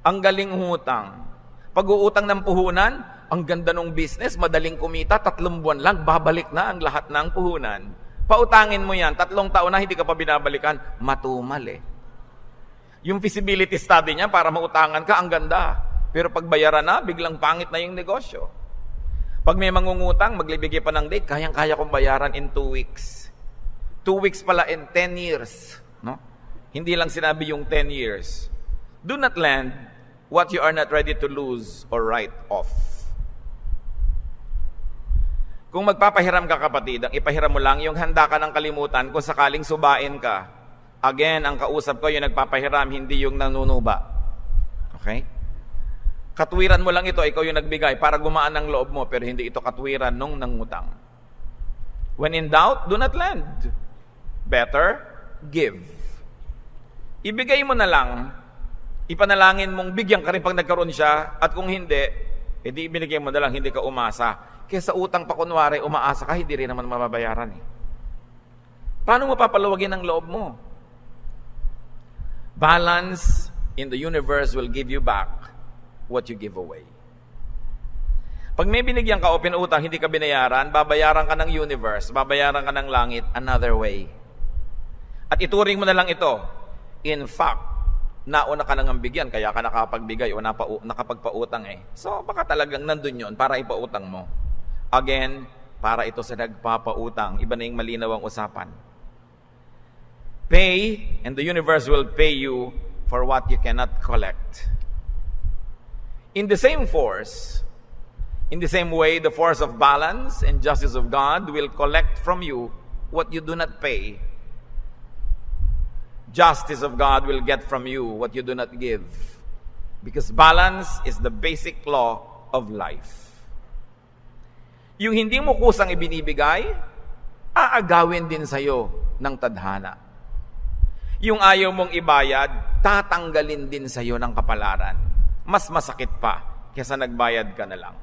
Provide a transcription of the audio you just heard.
Ang galing hutang. Pag-uutang ng puhunan, ang ganda ng business, madaling kumita, tatlong buwan lang, babalik na ang lahat ng puhunan. Pautangin mo yan, tatlong taon na hindi ka pa binabalikan, matumal eh. Yung feasibility study niya para mautangan ka, ang ganda. Pero pag bayaran na, biglang pangit na yung negosyo. Pag may mangungutang, maglibigay pa ng date, kayang-kaya kong bayaran in two weeks. Two weeks pala in 10 years. No? Hindi lang sinabi yung 10 years. Do not lend what you are not ready to lose or write off. Kung magpapahiram ka kapatid, ang ipahiram mo lang yung handa ka ng kalimutan kung sakaling subain ka. Again, ang kausap ko yung nagpapahiram, hindi yung nanunuba. Okay? Katwiran mo lang ito, ikaw yung nagbigay para gumaan ang loob mo, pero hindi ito katwiran nung nangutang. When in doubt, do not lend. Better, give. Ibigay mo na lang, ipanalangin mong bigyan ka rin pag nagkaroon siya, at kung hindi, edi ibinigay mo na lang, hindi ka umasa. Kaya sa utang pa kunwari, umaasa ka, hindi rin naman mababayaran eh. Paano mo papalawagin ang loob mo? Balance in the universe will give you back what you give away. Pag may binigyan ka o pinutang, hindi ka binayaran, babayaran ka ng universe, babayaran ka ng langit another way. At ituring mo na lang ito. In fact, nauna ka nang bigyan, kaya ka nakapagbigay o napa, nakapagpautang eh. So, baka talagang nandun yon para ipautang mo. Again, para ito sa nagpapautang. Iba na yung malinaw ang usapan. Pay, and the universe will pay you for what you cannot collect. In the same force, in the same way, the force of balance and justice of God will collect from you what you do not pay. Justice of God will get from you what you do not give. Because balance is the basic law of life. Yung hindi mo kusang ibinibigay, aagawin din sa'yo ng tadhana. Yung ayaw mong ibayad, tatanggalin din sa'yo ng kapalaran. Mas masakit pa kesa nagbayad ka na lang.